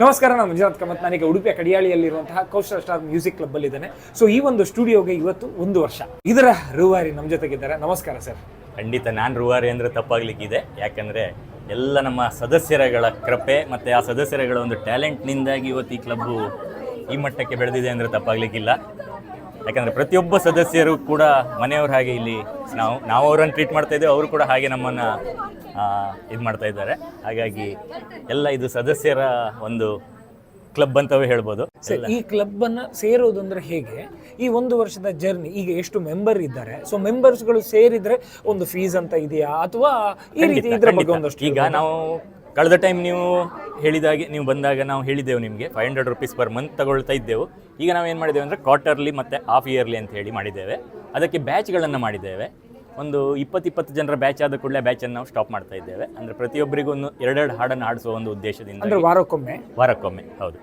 ನಮಸ್ಕಾರ, ನಾನು ಮಂಜುನಾಥ್ ಕಮತ್. ನಾನೀಗ ಉಡುಪಿಯ ಕಡಿಯಾಳಿಯಲ್ಲಿರುವಂತಹ ಕೌಶಲ ಸ್ಟಾರ್ ಮ್ಯೂಸಿಕ್ ಕ್ಲಬ್ ಅಲ್ಲಿ ಇದ್ದೇನೆ ಸೊ ಈ ಒಂದು ಸ್ಟುಡಿಯೋಗೆ ಇವತ್ತು ಒಂದು ವರ್ಷ. ಇದರ ರೂವಾರಿ ನಮ್ಮ ಜೊತೆಗಿದ್ದಾರೆ. ನಮಸ್ಕಾರ, ಸರ್. ಖಂಡಿತ, ನಾನು ರೂವಾರಿ ಅಂದರೆ ತಪ್ಪಾಗ್ಲಿಕ್ಕಿದೆ. ಯಾಕಂದರೆ ಎಲ್ಲ ನಮ್ಮ ಸದಸ್ಯರಗಳ ಕೃಪೆ ಮತ್ತು ಆ ಸದಸ್ಯರಗಳ ಒಂದು ಟ್ಯಾಲೆಂಟ್ನಿಂದಾಗಿ ಇವತ್ತು ಈ ಕ್ಲಬ್ ಈ ಮಟ್ಟಕ್ಕೆ ಬೆಳೆದಿದೆ ಅಂದರೆ ತಪ್ಪಾಗ್ಲಿಕ್ಕಿಲ್ಲ. ಯಾಕಂದರೆ ಪ್ರತಿಯೊಬ್ಬ ಸದಸ್ಯರು ಕೂಡ ಮನೆಯವ್ರ ಹಾಗೆ ಇಲ್ಲಿ ನಾವು ನಾವು ಅವರನ್ನು ಟ್ರೀಟ್ ಮಾಡ್ತಾ ಇದ್ದೇವೆ ಅವರು ಕೂಡ ಹಾಗೆ ನಮ್ಮನ್ನು ಇದು ಮಾಡ್ತಾ ಇದ್ದಾರೆ. ಹಾಗಾಗಿ ಎಲ್ಲ ಇದು ಸದಸ್ಯರ ಒಂದು ಕ್ಲಬ್ ಅಂತವೇ ಹೇಳ್ಬೋದು. ಈ ಕ್ಲಬ್ ಅನ್ನ ಸೇರೋದು ಅಂದ್ರೆ ಹೇಗೆ? ಈ ಒಂದು ವರ್ಷದ ಜರ್ನಿ ಈಗ ಎಷ್ಟು ಮೆಂಬರ್ ಇದ್ದಾರೆ? ಸೊ ಮೆಂಬರ್ಸ್ಗಳು ಸೇರಿದ್ರೆ ಒಂದು ಫೀಸ್ ಅಂತ ಇದೆಯಾ? ಅಥವಾ ಈ ರೀತಿ ಇದ್ರ ಬಗ್ಗೆ ಒಂದಷ್ಟು ಈಗ ನಾವು ಕಳೆದ ಟೈಮ್ ನೀವು ಹೇಳಿದಾಗೆ ನೀವು ಬಂದಾಗ ನಾವು ಹೇಳಿದ್ದೆವು ನಿಮಗೆ five hundred rupees per month ತಗೊಳ್ತಾ ಇದ್ದೆವು. ಈಗ ನಾವು ಏನು ಮಾಡಿದ್ದೇವೆ ಅಂದರೆ ಕ್ವಾರ್ಟರ್ಲಿ ಮತ್ತು ಹಾಫ್ ಇಯರ್ಲಿ ಅಂತ ಹೇಳಿ ಮಾಡಿದ್ದೇವೆ. ಅದಕ್ಕೆ ಬ್ಯಾಚ್ಗಳನ್ನು ಮಾಡಿದ್ದೇವೆ. ಒಂದು ಇಪ್ಪತ್ತು ಇಪ್ಪತ್ತು ಜನರ ಬ್ಯಾಚ್ ಆದ ಕೂಡಲೇ ಬ್ಯಾಚನ್ನು ನಾವು ಸ್ಟಾಪ್ ಮಾಡ್ತಾ ಇದ್ದೇವೆ. ಅಂದರೆ ಪ್ರತಿಯೊಬ್ಬರಿಗೂ ಒಂದು ಎರಡೆರಡು ಹಾಡನ್ನು ಆಡಿಸುವ ಒಂದು ಉದ್ದೇಶದಿಂದ ಅಂದರೆ ವಾರಕ್ಕೊಮ್ಮೆ? ವಾರಕ್ಕೊಮ್ಮೆ ಹೌದು.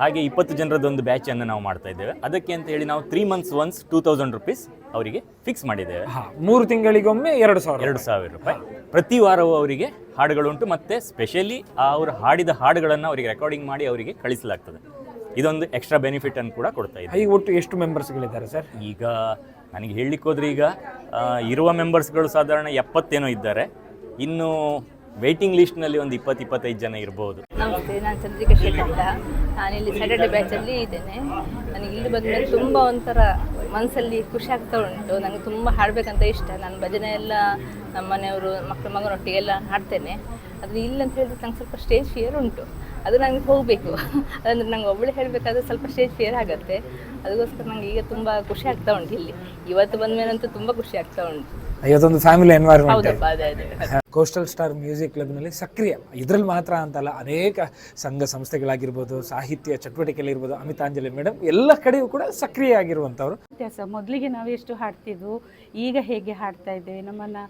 ಹಾಗೆ ಇಪ್ಪತ್ತು ಜನರದೊಂದು ಬ್ಯಾಚನ್ನು ನಾವು ಮಾಡ್ತಾ ಇದ್ದೇವೆ. ಅದಕ್ಕೆ ಅಂತ ಹೇಳಿ ನಾವು three months once two thousand rupees ಅವರಿಗೆ ಫಿಕ್ಸ್ ಮಾಡಿದ್ದೇವೆ. ಮೂರು ತಿಂಗಳಿಗೊಮ್ಮೆ ಎರಡು ಸಾವಿರ ಎರಡು ಸಾವಿರ ರೂಪಾಯಿ. ಪ್ರತಿ ವಾರವೂ ಅವರಿಗೆ ಹಾಡುಗಳುಂಟು ಮತ್ತು ಸ್ಪೆಷಲಿ ಅವರು ಹಾಡಿದ ಹಾಡುಗಳನ್ನು ಅವರಿಗೆ ರೆಕಾರ್ಡಿಂಗ್ ಮಾಡಿ ಅವರಿಗೆ ಕಳಿಸಲಾಗ್ತದೆ. ಇದೊಂದು ಎಕ್ಸ್ಟ್ರಾ ಬೆನಿಫಿಟ್ ಅನ್ನು ಕೂಡ ಕೊಡ್ತಾ ಇದೆ. ಈಗ ಒಟ್ಟು ಎಷ್ಟು ಮೆಂಬರ್ಸ್ಗಳಿದ್ದಾರೆ ಸರ್? ಈಗ ನನಗೆ ಹೇಳಲಿಕ್ಕೆ ಹೋದ್ರೆ ಈಗ ಆ, ಇರುವ ಮೆಂಬರ್ಸ್ಗಳು ಸಾಧಾರಣ ಎಪ್ಪತ್ತೇನೋ ಇದ್ದಾರೆ. ಇನ್ನು ವೇಟಿಂಗ್ ಲಿಸ್ಟ್ನಲ್ಲಿ ಒಂದು ಇಪ್ಪತ್ತು ಇಪ್ಪತ್ತೈದು ಜನ ಇರ್ಬೋದು. ನಮಸ್ತೆ ನಾನು ಚಂದ್ರಿಕಾ ಶೆಟ್ಟಿ ಅಂತ. ನಾನಿಲ್ಲಿ ಸ್ಯಾಟರ್ಡೆ ಬ್ಯಾಚಲ್ಲಿ ಇದ್ದೇನೆ. ನನಗೆ ಇಲ್ಲಿ ಬಂದಮೇಲೆ ತುಂಬ ಒಂಥರ ಮನಸ್ಸಲ್ಲಿ ಖುಷಿ ಆಗ್ತಾ ಉಂಟು. ನನಗೆ ತುಂಬ ಹಾಡಬೇಕಂತ ಇಷ್ಟ. ನಾನು ಭಜನೆ ಎಲ್ಲ ನಮ್ಮ ಮನೆಯವರು ಮಕ್ಕಳ ಮಗನೊಟ್ಟಿಗೆಲ್ಲ ಹಾಡ್ತೇನೆ. ಅದು ಇಲ್ಲಂತ ಹೇಳಿದ್ರೆ ನಂಗೆ ಸ್ವಲ್ಪ ಸ್ಟೇಜ್ ಫಿಯರ್ ಉಂಟು. ಅದು ನನಗೆ ಹೋಗಬೇಕು. ಅಂದ್ರೆ ನಂಗೆ ಒಬ್ಬಳು ಹೇಳಬೇಕಾದ್ರೆ ಸ್ವಲ್ಪ ಸ್ಟೇಜ್ ಫೇರ್ ಆಗುತ್ತೆ. ಅದಕ್ಕೋಸ್ಕರ ನಂಗೆ ಈಗ ತುಂಬ ಖುಷಿ ಆಗ್ತಾ ಉಂಟು ಇಲ್ಲಿ. ಇವತ್ತು ಬಂದ ಮೇಲಂತೂ ತುಂಬ ಖುಷಿ ಆಗ್ತಾ ಉಂಟು. ಇವತ್ತೊಂದು ಫ್ಯಾಮಿಲಿ ಎನ್ವೈರ್ಮೆಂಟ್ ಹೌದಪ್ಪ ಅದೇ ಅದೇ ಕೋಸ್ಟಲ್ ಸ್ಟಾರ್ ಮ್ಯೂಸಿಕ್ ಕ್ಲಬ್ನಲ್ಲಿ ಸಕ್ರಿಯ. ಇದರಲ್ಲಿ ಮಾತ್ರ ಅಂತಲ್ಲ ಅನೇಕ ಸಂಘ ಸಂಸ್ಥೆಗಳಾಗಿರ್ಬೋದು ಸಾಹಿತ್ಯ ಚಟುವಟಿಕೆಗಳಿರ್ಬೋದು ಅಮಿತಾಂಜಲಿ ಮೇಡಮ್ ಎಲ್ಲ ಕಡೆಯೂ ಕೂಡ ಸಕ್ರಿಯ ಆಗಿರುವಂಥವ್ರು ವ್ಯತ್ಯಾಸ. ಮೊದಲಿಗೆ ನಾವು ಎಷ್ಟು ಹಾಡ್ತಿದ್ವು ಈಗ ಹೇಗೆ ಹಾಡ್ತಾ ಇದ್ದೇವೆ ನಮ್ಮನ್ನು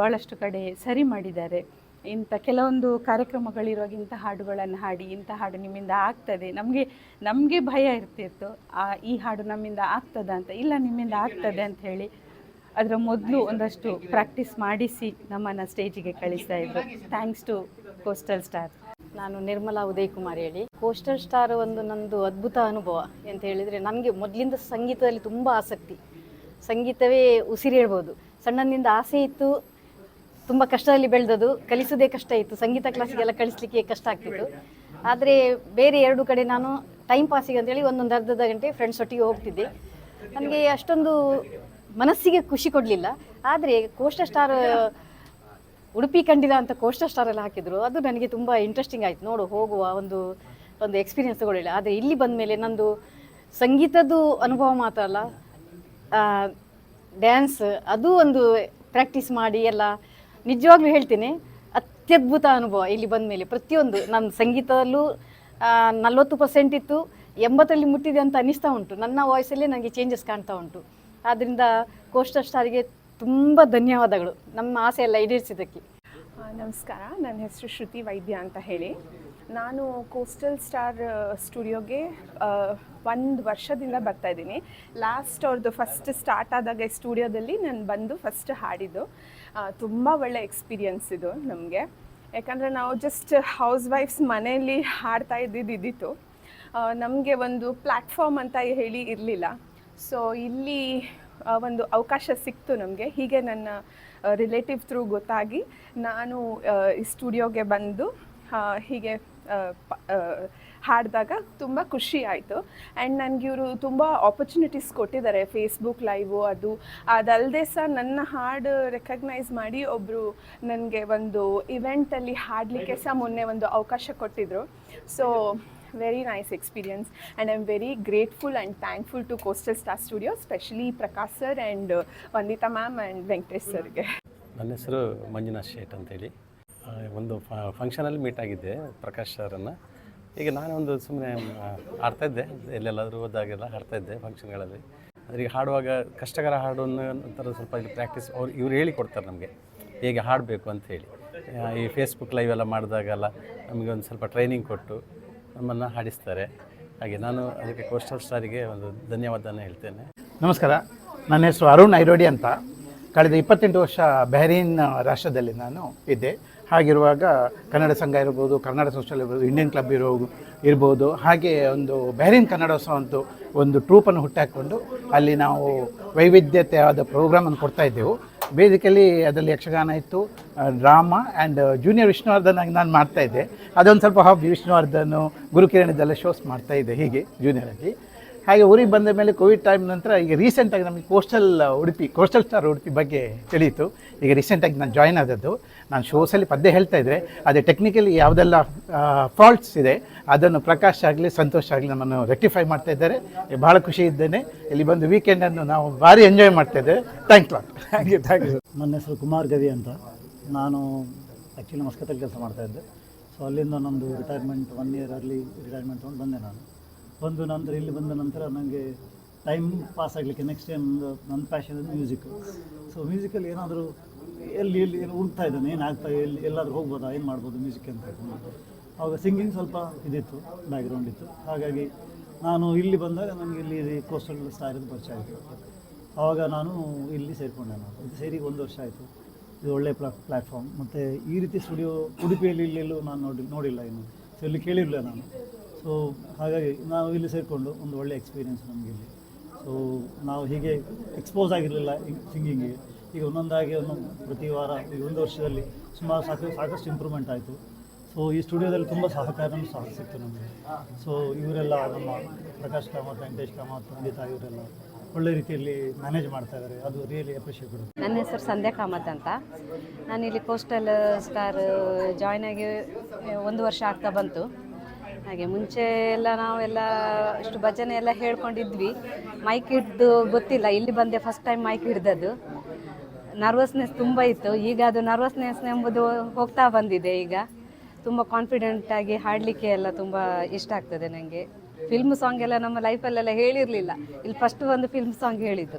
ಬಹಳಷ್ಟು ಕಡೆ ಸರಿ ಮಾಡಿದ್ದಾರೆ. ಇಂಥ ಕೆಲವೊಂದು ಕಾರ್ಯಕ್ರಮಗಳಿರುವಾಗ ಇಂಥ ಹಾಡುಗಳನ್ನು ಹಾಡಿ, ಇಂಥ ಹಾಡು ನಿಮ್ಮಿಂದ ಆಗ್ತದೆ. ನಮಗೆ ನಮಗೆ ಭಯ ಇರ್ತಿತ್ತು. ಆ, ಈ ಹಾಡು ನಮ್ಮಿಂದ ಆಗ್ತದ ಅಂತ. ಇಲ್ಲ, ನಿಮ್ಮಿಂದ ಆಗ್ತದೆ ಅಂತ ಹೇಳಿ ಅದರ ಮೊದಲು ಒಂದಷ್ಟು ಪ್ರಾಕ್ಟೀಸ್ ಮಾಡಿಸಿ ನಮ್ಮನ್ನು ಸ್ಟೇಜಿಗೆ ಕಳಿಸ್ತಾ ಇದ್ರು. ಥ್ಯಾಂಕ್ಸ್ ಟು ಕೋಸ್ಟಲ್ ಸ್ಟಾರ್ ನಾನು ನಿರ್ಮಲಾ ಉದಯ್ ಕುಮಾರ್ ಹೇಳಿ. ಕೋಸ್ಟಲ್ ಸ್ಟಾರ್ ಒಂದು ನಂದು ಅದ್ಭುತ ಅನುಭವ ಅಂತ ಹೇಳಿದರೆ ನನಗೆ ಮೊದಲಿಂದ ಸಂಗೀತದಲ್ಲಿ ತುಂಬ ಆಸಕ್ತಿ. ಸಂಗೀತವೇ ಉಸಿರೇಳ್ಬೋದು ಸಣ್ಣನಿಂದ ಆಸೆ ಇತ್ತು ತುಂಬ ಕಷ್ಟದಲ್ಲಿ ಬೆಳೆದದು ಕಲಿಸೋದೇ ಕಷ್ಟ ಇತ್ತು. ಸಂಗೀತ ಕ್ಲಾಸಿಗೆಲ್ಲ ಕಳಿಸ್ಲಿಕ್ಕೆ ಕಷ್ಟ ಆಗ್ತಿತ್ತು. ಆದರೆ ಬೇರೆ ಎರಡು ಕಡೆ ನಾನು ಟೈಮ್ ಪಾಸಿಗೆ ಅಂತೇಳಿ ಒಂದೊಂದು ಅರ್ಧದ ಗಂಟೆ ಫ್ರೆಂಡ್ಸ್ ಒಟ್ಟಿಗೆ ಹೋಗ್ತಿದ್ದೆ. ನನಗೆ ಅಷ್ಟೊಂದು ಮನಸ್ಸಿಗೆ ಖುಷಿ ಕೊಡಲಿಲ್ಲ. ಆದರೆ ಕೋಷ್ಟ ಸ್ಟಾರ್ ಉಡುಪಿ ಕಂಡಿದ ಅಂತ ಕೋಷ್ಟ ಸ್ಟಾರ್ ಎಲ್ಲ ಹಾಕಿದ್ರು. ಅದು ನನಗೆ ತುಂಬ ಇಂಟ್ರೆಸ್ಟಿಂಗ್ ಆಯಿತು. ನೋಡು, ಹೋಗುವ ಒಂದು ಒಂದು ಎಕ್ಸ್ಪೀರಿಯನ್ಸ್ ತಗೊಳ್ಳಿಲ್ಲ. ಆದರೆ ಇಲ್ಲಿ ಬಂದ ಮೇಲೆ ನಂದು ಸಂಗೀತದ್ದು ಅನುಭವ ಮಾತ್ರ ಅಲ್ಲ. ಡ್ಯಾನ್ಸ್ ಅದು ಒಂದು ಪ್ರಾಕ್ಟೀಸ್ ಮಾಡಿ ಎಲ್ಲ ನಿಜವಾಗ್ಲೂ ಹೇಳ್ತೀನಿ, ಅತ್ಯದ್ಭುತ ಅನುಭವ ಇಲ್ಲಿ ಬಂದ ಮೇಲೆ ಪ್ರತಿಯೊಂದು ನನ್ನ ಸಂಗೀತದಲ್ಲೂ ನಲ್ವತ್ತು ಪರ್ಸೆಂಟ್ ಇತ್ತು, ಎಂಬತ್ತರಲ್ಲಿ ಮುಟ್ಟಿದೆ ಅಂತ ಅನಿಸ್ತಾ ಉಂಟು. ನನ್ನ ವಾಯ್ಸಲ್ಲೇ ನನಗೆ ಚೇಂಜಸ್ ಕಾಣ್ತಾ ಉಂಟು. ಆದ್ದರಿಂದ ಕೋಸ್ಟರ್ ಸ್ಟಾರಿಗೆ ತುಂಬ ಧನ್ಯವಾದಗಳು. ನಮ್ಮ ಆಸೆ ಎಲ್ಲ ಈಡೇರಿಸಿದ್ದಕ್ಕೆ. ನಮಸ್ಕಾರ. ನನ್ನ ಹೆಸರು ಶ್ರುತಿ ವೈದ್ಯ ಅಂತ ಹೇಳಿ. ನಾನು ಕೋಸ್ಟಲ್ ಸ್ಟಾರ್ ಸ್ಟುಡಿಯೋಗೆ ಒಂದು ವರ್ಷದಿಂದ ಬರ್ತಾ ಇದ್ದೀನಿ. ಲಾಸ್ಟ್ ಅವ್ರದ್ದು ಫಸ್ಟ್ ಸ್ಟಾರ್ಟ್ ಆದಾಗ ಸ್ಟುಡಿಯೋದಲ್ಲಿ ನಾನು ಬಂದು ಫಸ್ಟ್ ಹಾಡಿದ್ದು. ತುಂಬ ಒಳ್ಳೆ ಎಕ್ಸ್ಪೀರಿಯನ್ಸ್ ಇದು ನಮಗೆ. ಯಾಕಂದರೆ ನಾವು ಜಸ್ಟ್ ಹೌಸ್ ವೈಫ್ಸ್ ಮನೆಯಲ್ಲಿ ಹಾಡ್ತಾ ಇದ್ದಿದ್ದು ಇದ್ದಿತ್ತು ನಮಗೆ ಒಂದು ಪ್ಲ್ಯಾಟ್ಫಾರ್ಮ್ ಅಂತ ಹೇಳಿ ಇರಲಿಲ್ಲ. ಸೊ ಇಲ್ಲಿ ಒಂದು ಅವಕಾಶ ಸಿಕ್ತು ನಮಗೆ. ಹೀಗೆ ನನ್ನ ರಿಲೇಟಿವ್ ಥ್ರೂ ಗೊತ್ತಾಗಿ ನಾನು ಈ ಸ್ಟುಡಿಯೋಗೆ ಬಂದು ಹೀಗೆ ಹಾಡಿದಾಗ ತುಂಬ ಖುಷಿ ಆಯಿತು. ಆ್ಯಂಡ್ ನನಗೆ ಇವರು ತುಂಬ ಆಪರ್ಚುನಿಟೀಸ್ ಕೊಟ್ಟಿದ್ದಾರೆ ಫೇಸ್ಬುಕ್ ಲೈವು ಅದು. ಅದಲ್ಲದೆ ಸಹ ನನ್ನ ಹಾಡು ರೆಕಗ್ನೈಸ್ ಮಾಡಿ ಒಬ್ಬರು ನನಗೆ ಒಂದು ಇವೆಂಟಲ್ಲಿ ಹಾಡಲಿಕ್ಕೆ ಸಹ ಮೊನ್ನೆ ಒಂದು ಅವಕಾಶ ಕೊಟ್ಟಿದ್ದರು so very nice experience and I am very grateful and thankful to coastal star studio specially Prakash sir and Vandita ma'am and Venkatesh ಸರ್ಗೆ ನನ್ನ ಹೆಸರು ಮಂಜುನಾಥ್ ಶೇಟ್ ಅಂತೇಳಿ. ಒಂದು ಫಂಕ್ಷನಲ್ಲಿ ಮೀಟ್ ಆಗಿದ್ದೆ ಪ್ರಕಾಶ್ ಸರನ್ನು. ಈಗ ನಾನೊಂದು ಸುಮ್ಮನೆ ಹಾಡ್ತಾಯಿದ್ದೆ ಎಲ್ಲೆಲ್ಲಾದರೂ ಹೋದಾಗೆಲ್ಲ ಹಾಡ್ತಾಯಿದ್ದೆ ಫಂಕ್ಷನ್ಗಳಲ್ಲಿ ಆದರೆ ಈಗ ಹಾಡುವಾಗ ಕಷ್ಟಕರ ಹಾಡನ್ನು ಒಂಥರ ಸ್ವಲ್ಪ ಇಲ್ಲಿ ಪ್ರಾಕ್ಟೀಸ್ ಅವ್ರು, ಇವ್ರು ಹೇಳಿಕೊಡ್ತಾರೆ ನಮಗೆ. ಹೇಗೆ ಹಾಡಬೇಕು ಅಂಥೇಳಿ ಈ ಫೇಸ್ಬುಕ್ ಲೈವ್ ಎಲ್ಲ ಮಾಡಿದಾಗೆಲ್ಲ ನಮಗೆ ಒಂದು ಸ್ವಲ್ಪ ಟ್ರೈನಿಂಗ್ ಕೊಟ್ಟು ನಮ್ಮನ್ನು ಹಾಡಿಸ್ತಾರೆ. ಹಾಗೆ ನಾನು ಅದಕ್ಕೆ ಕೋಸ್ಟಲ್ ಸ್ಟಾರಿಗೆ ಒಂದು ಧನ್ಯವಾದನ ಹೇಳ್ತೇನೆ. ನಮಸ್ಕಾರ. ನನ್ನ ಹೆಸರು ಅರುಣ್ ಐರೋಡಿ ಅಂತ. ಕಳೆದ ಇಪ್ಪತ್ತೆಂಟು ವರ್ಷ ಬೆಹರೀನ್ ರಾಷ್ಟ್ರದಲ್ಲಿ ನಾನು ಇದ್ದೆ. ಹಾಗಿರುವಾಗ ಕನ್ನಡ ಸಂಘ ಇರ್ಬೋದು, ಕನ್ನಡ ಸೋಷಲ್ ಇರ್ಬೋದು ಇಂಡಿಯನ್ ಕ್ಲಬ್ ಇರೋ ಇರ್ಬೋದು, ಹಾಗೆ ಒಂದು ಬೆಹರಿನ್ ಕನ್ನಡೋತ್ಸವ ಅಂತೂ ಒಂದು ಟ್ರೂಪನ್ನು ಹುಟ್ಟಾಕ್ಕೊಂಡು ಅಲ್ಲಿ ನಾವು ವೈವಿಧ್ಯತೆಯಾದ ಪ್ರೋಗ್ರಾಮನ್ನು ಕೊಡ್ತಾ ಇದ್ದೆವು. ಬೇಸಿಕಲಿ ಅದರಲ್ಲಿ ಯಕ್ಷಗಾನ ಇತ್ತು ಡ್ರಾಮಾ ಆ್ಯಂಡ್ ಜೂನಿಯರ್ ವಿಷ್ಣುವರ್ಧನ್ ಆಗಿ ನಾನು ಮಾಡ್ತಾ ಇದ್ದೆ. ಅದೊಂದು ಸ್ವಲ್ಪ ಹಾಬಿ ವಿಷ್ಣುವರ್ಧನ್ ಗುರುಕಿರಣದೆಲ್ಲ ಶೋಸ್ ಮಾಡ್ತಾ ಇದ್ದೆ ಹೀಗೆ ಜೂನಿಯರಲ್ಲಿ ಹಾಗೆ ಊರಿಗೆ ಬಂದ ಮೇಲೆ ಕೋವಿಡ್ ಟೈಮ್ ನಂತರ ಈಗ ರೀಸೆಂಟಾಗಿ ನಮಗೆ coastal Udupi coastal star Udupi ಬಗ್ಗೆ ತಿಳಿಯಿತು. ಈಗ ರೀಸೆಂಟಾಗಿ ನಾನು ಜಾಯ್ನ್ ಆದದ್ದು. ನಾನು ಶೋಸಲ್ಲಿ ಪದ್ಯ ಹೇಳ್ತಾ ಇದ್ದರೆ ಅದೇ ಟೆಕ್ನಿಕಲಿ ಯಾವುದೆಲ್ಲ ಫಾಲ್ಟ್ಸ್ ಇದೆ ಅದನ್ನು ಪ್ರಕಾಶ್ ಆಗಲಿ ಸಂತೋಷ್ ಆಗಲಿ ನಮ್ಮನ್ನು ರೆಕ್ಟಿಫೈ ಮಾಡ್ತಾ ಇದ್ದಾರೆ. ಭಾಳ ಖುಷಿ ಇದ್ದೇನೆ. ಇಲ್ಲಿ ಬಂದು ವೀಕೆಂಡನ್ನು ನಾವು ಭಾರಿ ಎಂಜಾಯ್ ಮಾಡ್ತಾ ಇದ್ದೇವೆ. Thank you thank you thank you ನನ್ನ ಹೆಸರು ಕುಮಾರ್ ಗವಿ ಅಂತ. ನಾನು ಆ್ಯಕ್ಚುಲಿ ಮಸ್ಕತ್ತಲ್ಲಿ ಕೆಲಸ ಮಾಡ್ತಾ ಇದ್ದೆ. ಸೊ ಅಲ್ಲಿಂದ ನಮ್ಮದು retirement one year early retirement ತೊಗೊಂಡು ಬಂದೆ ನಾನು. ಬಂದು ನಂತರ ಇಲ್ಲಿ ಬಂದ ನಂತರ ನನಗೆ ಟೈಮ್ ಪಾಸ್ ಆಗಲಿಕ್ಕೆ ನೆಕ್ಸ್ಟ್ ಟೈಮ್ ನನ್ನ ಪ್ಯಾಷನ್ ಮ್ಯೂಸಿಕ್ ಸೊ ಮ್ಯೂಸಿಕಲ್ಲಿ ಏನಾದರೂ ಎಲ್ಲಿ ಎಲ್ಲಿ ಉಳ್ತಾ ಇದ್ದಾನೆ ಏನು ಆಗ್ತಾ ಎಲ್ಲಿ ಎಲ್ಲಾದರೂ ಹೋಗ್ಬೋದಾ, ಏನು ಮಾಡ್ಬೋದು ಮ್ಯೂಸಿಕ್ ಅಂತ ಹೇಳ್ಕೊಂಡು. ಆವಾಗ ಸಿಂಗಿಂಗ್ ಸ್ವಲ್ಪ ಇದಿತ್ತು ಬ್ಯಾಕ್ಗ್ರೌಂಡ್ ಇತ್ತು. ಹಾಗಾಗಿ ನಾನು ಇಲ್ಲಿ ಬಂದಾಗ ನನಗೆ ಇಲ್ಲಿ ಕೋಸ್ಟಲ್ ಸ್ಟಾರ್ ಪರಿಚಯ ಆಯಿತು. ಆವಾಗ ನಾನು ಇಲ್ಲಿ ಸೇರಿಕೊಂಡೆ ನಾನು. ಇದು ಸೇರಿ ಒಂದು ವರ್ಷ ಆಯಿತು. ಇದು ಒಳ್ಳೆಯ ಪ್ಲಾ ಪ್ಲ್ಯಾಟ್ಫಾರ್ಮ್ ಮತ್ತು ಈ ರೀತಿ ಸ್ಟುಡಿಯೋ ಉಡುಪಿಯಲ್ಲಿ ಇಲ್ಲೆಲ್ಲೂ ನಾನು ನೋಡಿ, ನೋಡಿಲ್ಲ ಇನ್ನು. ಸೊ ಇಲ್ಲಿ ಕೇಳಿರಲಿಲ್ಲ ನಾನು. ಸೊ ಹಾಗಾಗಿ ನಾವು ಇಲ್ಲಿ ಸೇರಿಕೊಂಡು ಒಂದು ಒಳ್ಳೆಯ ಎಕ್ಸ್ಪೀರಿಯೆನ್ಸ್ ಇಲ್ಲಿ. ಸೊ ನಾವು ಹೀಗೆ ಎಕ್ಸ್ಪೋಸ್ ಆಗಿರಲಿಲ್ಲ ಸಿಂಗಿಂಗಿಗೆ ಈಗ ಒಂದೊಂದಾಗಿ ಒಂದು ಪ್ರತಿ ವಾರ ಈಗ ಒಂದು ವರ್ಷದಲ್ಲಿ ಸುಮಾರು ಸಾಕು, ಸಾಕಷ್ಟು ಇಂಪ್ರೂವ್ಮೆಂಟ್ ಆಯಿತು. ಸೊ ಈ ಸ್ಟುಡಿಯೋದಲ್ಲಿ ತುಂಬ ಸಹಕಾರನೂ ಸಹ ಸಿಕ್ತು ನಮಗೆ. ಸೊ ಇವರೆಲ್ಲ ನಮ್ಮ ಪ್ರಕಾಶ್ ಕಾಮತ್, ವೆಂಕಟೇಶ್ ಕಾಮತ್, ಪಂಡಿತ ಇವರೆಲ್ಲ ಒಳ್ಳೆ ರೀತಿಯಲ್ಲಿ ಮ್ಯಾನೇಜ್ ಮಾಡ್ತಾ ಇದ್ದಾರೆ ಅದು ರಿಯಲಿ ಅಪ್ರಿಷಿಯೇಬಲ್ ನನ್ನ ಹೆಸರು ಸಂಧ್ಯಾ ಕಾಮತ್ ಅಂತ. ನಾನು ಇಲ್ಲಿ ಕೋಸ್ಟಲ್ ಸ್ಟಾರ್ ಜಾಯ್ನ್ ಆಗಿ ಒಂದು ವರ್ಷ ಆಗ್ತಾ ಬಂತು. ಹಾಗೆ ಮುಂಚೆ ಎಲ್ಲ ನಾವೆಲ್ಲ ಇಷ್ಟು ಭಜನೆ ಎಲ್ಲ ಹೇಳ್ಕೊಂಡಿದ್ವಿ. ಮೈಕ್ ಹಿಡ್ದು ಗೊತ್ತಿಲ್ಲ. ಇಲ್ಲಿ ಬಂದೆ ಫಸ್ಟ್ ಟೈಮ್ ಮೈಕ್ ಹಿಡ್ದದ್ದು. ನರ್ವಸ್ನೆಸ್ ತುಂಬ ಇತ್ತು. ಈಗ ಅದು ನರ್ವಸ್ನೆಸ್ ಎಂಬುದು ಹೋಗ್ತಾ ಬಂದಿದೆ ಈಗ. ತುಂಬ ಕಾನ್ಫಿಡೆಂಟ್ ಆಗಿ ಹಾಡಲಿಕ್ಕೆ ಎಲ್ಲ ತುಂಬ ಇಷ್ಟ ಆಗ್ತದೆ ನನಗೆ ಫಿಲ್ಮ್ ಸಾಂಗ್ ಎಲ್ಲ ನಮ್ಮ ಲೈಫಲ್ಲೆಲ್ಲ ಹೇಳಿರಲಿಲ್ಲ. ಇಲ್ಲಿ ಫಸ್ಟ್ ಒಂದು ಫಿಲ್ಮ್ ಸಾಂಗ್ ಹೇಳಿದ್ದು.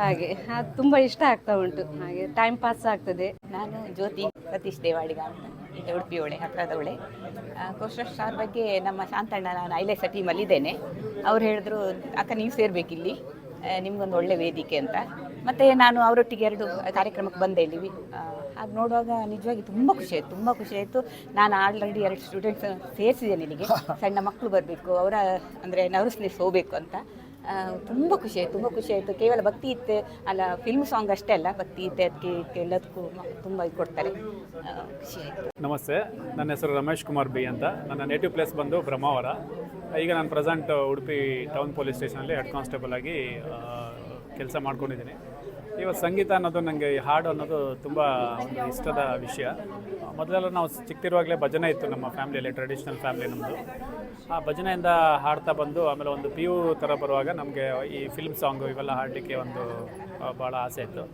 ಹಾಗೆ ಅದು ತುಂಬ ಇಷ್ಟ ಆಗ್ತಾ ಉಂಟು. ಹಾಗೆ ಟೈಮ್ ಪಾಸ್ ಆಗ್ತದೆ. ನಾನು ಜ್ಯೋತಿ ಸತೀಶ್ ದೇವಾಡಿಗ ಉಡುಪಿ ಒಳೆ ಹತ್ತಿರದವಳೆ ಒಳೆ ಸ್ಟಾರ್ ಬಗ್ಗೆ ನಮ್ಮ ಶಾಂತಣ್ಣ, ನಾನು ಐಲೇಸ ಟೀಮಲ್ಲಿದ್ದೇನೆ ಅವ್ರು ಹೇಳಿದ್ರು, ಅಕ್ಕ, ನೀವು ಸೇರಬೇಕಿಲ್ಲಿ. ನಿಮ್ಗೊಂದು ಒಳ್ಳೆ ವೇದಿಕೆ ಅಂತ. ಮತ್ತು ನಾನು ಅವರೊಟ್ಟಿಗೆ ಎರಡು ಕಾರ್ಯಕ್ರಮಕ್ಕೆ ಬಂದೆ ಇಲ್ಲಿ. ಹಾಗೆ ನೋಡುವಾಗ ನಿಜವಾಗಿ ತುಂಬ ಖುಷಿ ಆಯಿತು ತುಂಬ ಖುಷಿ ಆಯಿತು. ನಾನು ಆಲ್ರೆಡಿ ಎರಡು ಸ್ಟೂಡೆಂಟ್ಸ್ ಸೇರಿಸಿದ್ದೇನೆ ಇಲ್ಲಿಗೆ. ಸಣ್ಣ ಮಕ್ಕಳು ಬರಬೇಕು ಅವರ ಅಂದರೆ ನರ್ವಸ್ನೆಸ್ ಹೋಗಬೇಕು ಅಂತ. ತುಂಬ ಖುಷಿ ಆಯಿತು ತುಂಬ ಖುಷಿ ಆಯಿತು. ಕೇವಲ ಭಕ್ತಿ ಇತ್ತೆ ಅಲ್ಲ ಫಿಲ್ಮ್ ಸಾಂಗ್ ಅಷ್ಟೇ ಅಲ್ಲ ಭಕ್ತಿ ಇತ್ತೆ ಅದಕ್ಕೆ ಎಲ್ಲದಕ್ಕೂ ತುಂಬ ಇದು ಕೊಡ್ತಾರೆ. ಖುಷಿ ಆಯಿತು. ನಮಸ್ತೆ ನನ್ನ ಹೆಸರು ರಮೇಶ್ ಕುಮಾರ್ ಬಿ ಅಂತ. ನನ್ನ ನೇಟಿವ್ ಪ್ಲೇಸ್ ಬಂದು ಬ್ರಹ್ಮಾವರ. ಈಗ ನಾನು ಪ್ರೆಸೆಂಟ್ ಉಡುಪಿ ಟೌನ್ ಪೊಲೀಸ್ ಸ್ಟೇಷನಲ್ಲಿ ಹೆಡ್ ಕಾನ್ಸ್ಟೇಬಲ್ ಆಗಿ ಕೆಲಸ ಮಾಡ್ಕೊಂಡಿದ್ದೀನಿ. ಇವತ್ತು ಸಂಗೀತ ಅನ್ನೋದು ನನಗೆ ಈ ಹಾಡು ಅನ್ನೋದು ತುಂಬ ಒಂದು ಇಷ್ಟದ ವಿಷಯ. ಮೊದಲೆಲ್ಲ ನಾವು ಚಿಕ್ಕಿರುವಾಗಲೇ ಭಜನೆ ಇತ್ತು ನಮ್ಮ ಫ್ಯಾಮಿಲಿಯಲ್ಲಿ ಟ್ರೆಡಿಷ್ನಲ್ ಫ್ಯಾಮಿಲಿ ನಮ್ಮದು ಆ ಭಜನೆಯಿಂದ ಹಾಡ್ತಾ ಬಂದು ಆಮೇಲೆ ಒಂದು ಪಿ ಯು ಥರ ಬರುವಾಗ ನಮಗೆ ಈ ಫಿಲ್ಮ್ ಸಾಂಗು ಇವೆಲ್ಲ ಹಾಡಲಿಕ್ಕೆ ಒಂದು ಭಾಳ ಆಸೆ ಇತ್ತು.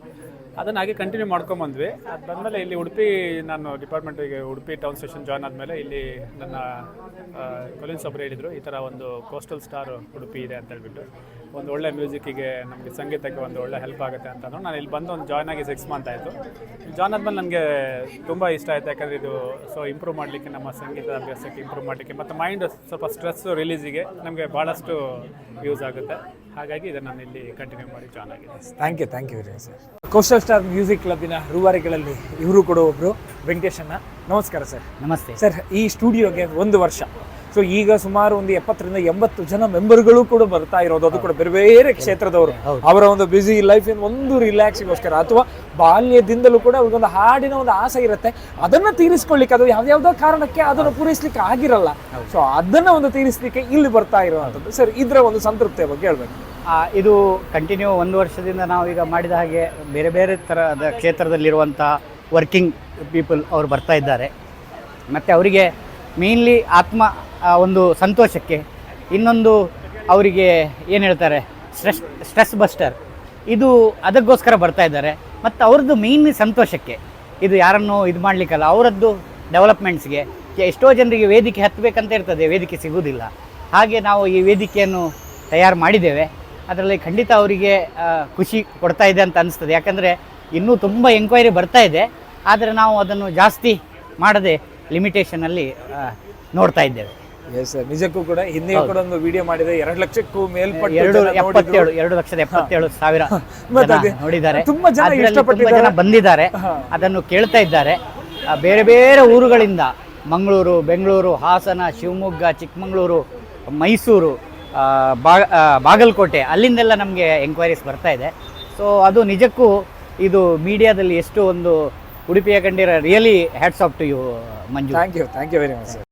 ಅದನ್ನು ಹಾಗೆ ಕಂಟಿನ್ಯೂ ಮಾಡ್ಕೊಂಬಂದ್ವಿ ಅದು ಬಂದಮೇಲೆ ಇಲ್ಲಿ ಉಡುಪಿ ನಾನು ಡಿಪಾರ್ಟ್ಮೆಂಟಿಗೆ ಉಡುಪಿ ಟೌನ್ ಸ್ಟೇಷನ್ ಜಾಯ್ನ್ ಆದಮೇಲೆ ಇಲ್ಲಿ ನನ್ನ ಕೊಲಿನ್ಸ್ ಒಬ್ಬರು ಹೇಳಿದರು, ಈ ಥರ ಒಂದು ಕೋಸ್ಟಲ್ ಸ್ಟಾರ್ ಉಡುಪಿ ಇದೆ ಅಂತ ಹೇಳ್ಬಿಟ್ಟು. ಒಂದು ಒಳ್ಳೆ ಮ್ಯೂಸಿಕ್ಕಿಗೆ ನಮಗೆ ಸಂಗೀತಕ್ಕೆ ಒಂದು ಒಳ್ಳೆ ಹೆಲ್ಪ್ ಆಗುತ್ತೆ ಅಂತ. ನಾನು ಇಲ್ಲಿ ಬಂದು ಒಂದು ಜಾಯ್ನ್ ಆಗಿ ಸಿಕ್ಸ್ ಮಂತ್ ಆಯಿತು. ಜಾಯ್ನ್ ಆದಮೇಲೆ ನನಗೆ ತುಂಬ ಇಷ್ಟ ಆಯಿತು, ಯಾಕಂದರೆ ಇದು ಸೊ ಇಂಪ್ರೂವ್ ಮಾಡಲಿಕ್ಕೆ, ನಮ್ಮ ಸಂಗೀತ ಅಭ್ಯಾಸಕ್ಕೆ ಇಂಪ್ರೂವ್ ಮಾಡಲಿಕ್ಕೆ, ಮತ್ತು ಮೈಂಡ್ ಸ್ವಲ್ಪ ಸ್ಟ್ರೆಸ್ ರಿಲೀಸಿಗೆ ನಮಗೆ ಭಾಳಷ್ಟು ಯೂಸ್ ಆಗುತ್ತೆ. ಹಾಗಾಗಿ ಇದನ್ನು ನಾನು ಇಲ್ಲಿ ಕಂಟಿನ್ಯೂ ಮಾಡಿ ಜಾಯ್ನ್ ಆಗಿದೆ thank you thank you very much sir coastal star music ಕ್ಲಬ್ಬಿನ ರೂವಾರಿಗಳಲ್ಲಿ ಇವರು ಕೂಡ ಒಬ್ಬರು ವೆಂಕಟೇಶಣ್ಣ. ನಮಸ್ಕಾರ ಸರ್ ನಮಸ್ತೆ. ಸರ್ ಈ ಸ್ಟುಡಿಯೋಗೆ ಒಂದು ವರ್ಷ. ಸೊ ಈಗ ಸುಮಾರು ಒಂದು ಎಪ್ಪತ್ತರಿಂದ ಎಂಬತ್ತು ಜನ ಮೆಂಬರ್ಗಳು ಕೂಡ ಬರ್ತಾ ಇರೋದು. ಅದು ಕೂಡ ಬೇರೆ ಬೇರೆ ಕ್ಷೇತ್ರದವರು. ಅವರ ಒಂದು ಬ್ಯುಸಿ ಲೈಫ್ ಒಂದು ರಿಲ್ಯಾಕ್ಸಿಗೋಸ್ಕರ ಅಥವಾ ಬಾಲ್ಯದಿಂದಲೂ ಕೂಡ ಅವ್ರಿಗೊಂದು ಹಾಡಿನ ಒಂದು ಆಸೆ ಇರುತ್ತೆ. ಅದನ್ನ ತೀರಿಸ್ಕೊಳ್ಳಿಕ್ಕೆ ಅದು ಯಾವ್ಯಾವ್ದೋ ಕಾರಣಕ್ಕೆ ಅದನ್ನು ಪೂರೈಸಲಿಕ್ಕೆ ಆಗಿರಲ್ಲ. ಸೊ ಅದನ್ನ ಒಂದು ತೀರಿಸ್ಲಿಕ್ಕೆ ಇಲ್ಲಿ ಬರ್ತಾ ಇರುವಂಥದ್ದು. ಸರ್ ಇದ್ರ ಒಂದು ಸಂತೃಪ್ತಿಯ ಬಗ್ಗೆ ಹೇಳ್ಬೇಕು. ಇದು ಕಂಟಿನ್ಯೂ ಒಂದು ವರ್ಷದಿಂದ ನಾವು ಈಗ ಮಾಡಿದ ಹಾಗೆ ಬೇರೆ ಬೇರೆ ಥರದ ಕ್ಷೇತ್ರದಲ್ಲಿರುವಂಥ ವರ್ಕಿಂಗ್ ಪೀಪಲ್ ಅವರು ಬರ್ತಾ ಇದ್ದಾರೆ. ಮತ್ತು ಅವರಿಗೆ ಮೇನ್ಲಿ ಆತ್ಮ ಒಂದು ಸಂತೋಷಕ್ಕೆ. ಇನ್ನೊಂದು ಅವರಿಗೆ ಏನು ಹೇಳ್ತಾರೆ, ಸ್ಟ್ರೆಸ್ ಸ್ಟ್ರೆಸ್ ಬಸ್ಟರ್. ಇದು ಅದಕ್ಕೋಸ್ಕರ ಬರ್ತಾ ಇದ್ದಾರೆ. ಮತ್ತು ಅವ್ರದ್ದು ಮೇನ್ ಸಂತೋಷಕ್ಕೆ. ಇದು ಯಾರನ್ನು ಇದು ಮಾಡಲಿಕ್ಕಲ್ಲ. ಅವರದ್ದು ಡೆವಲಪ್ಮೆಂಟ್ಸ್ಗೆ ಎಷ್ಟೋ ಜನರಿಗೆ ವೇದಿಕೆ ಹತ್ತಬೇಕಂತ ಇರ್ತದೆ. ವೇದಿಕೆ ಸಿಗುವುದಿಲ್ಲ ಹಾಗೆ ನಾವು ಈ ವೇದಿಕೆಯನ್ನು ತಯಾರು ಮಾಡಿದ್ದೇವೆ. ಅದರಲ್ಲಿ ಖಂಡಿತ ಅವರಿಗೆ ಖುಷಿ ಕೊಡ್ತಾ ಇದೆ ಅಂತ ಅನಿಸ್ತದೆ. ಯಾಕಂದರೆ ಇನ್ನೂ ತುಂಬ ಎಂಕ್ವೈರಿ ಬರ್ತಾ ಇದೆ. ಆದರೆ ನಾವು ಅದನ್ನು ಜಾಸ್ತಿ ಮಾಡದೆ ಲಿಮಿಟೇಷನಲ್ಲಿ ನೋಡ್ತಾ ಇದ್ದೇವೆ. ಎಸ್ ಸರ್ ನಿಜಕ್ಕೂ ಕೂಡ ಹಿಂದೆ. ಕೂಡ ಒಂದು ವಿಡಿಯೋ ಮಾಡಿದೆ ಎರಡು ಲಕ್ಷಕ್ಕೂ ಮೇಲ್ಪಟ್ಟು ಎರಡು. ಎಪ್ಪತ್ತೇಳು ಎರಡು ಲಕ್ಷದ ಎಪ್ಪತ್ತೇಳು ಸಾವಿರ ನೋಡಿದ್ದಾರೆ. ತುಂಬಾ ಜನ ಅದ್ರಲ್ಲಿ ತುಂಬಾ ಜನ ಬಂದಿದ್ದಾರೆ. ಅದನ್ನು ಕೇಳ್ತಾ ಇದ್ದಾರೆ. ಬೇರೆ ಬೇರೆ ಊರುಗಳಿಂದ ಮಂಗಳೂರು ಬೆಂಗಳೂರು ಹಾಸನ ಶಿವಮೊಗ್ಗ ಚಿಕ್ಕಮಗಳೂರು ಮೈಸೂರು ಆ, ಬಾ ಆ, ಬಾಗಲಕೋಟೆ ಅಲ್ಲಿಂದೆಲ್ಲ ನಮಗೆ ಎಂಕ್ವೈರೀಸ್ ಬರ್ತಾ ಇದೆ. ಸೊ ಅದು ನಿಜಕ್ಕೂ ಇದು ಮೀಡಿಯಾದಲ್ಲಿ ಎಷ್ಟು ಒಂದು ಉಡುಪಿಯ ಕಂಡಿರ really hats off to you Manju. Thank you thank you very much sir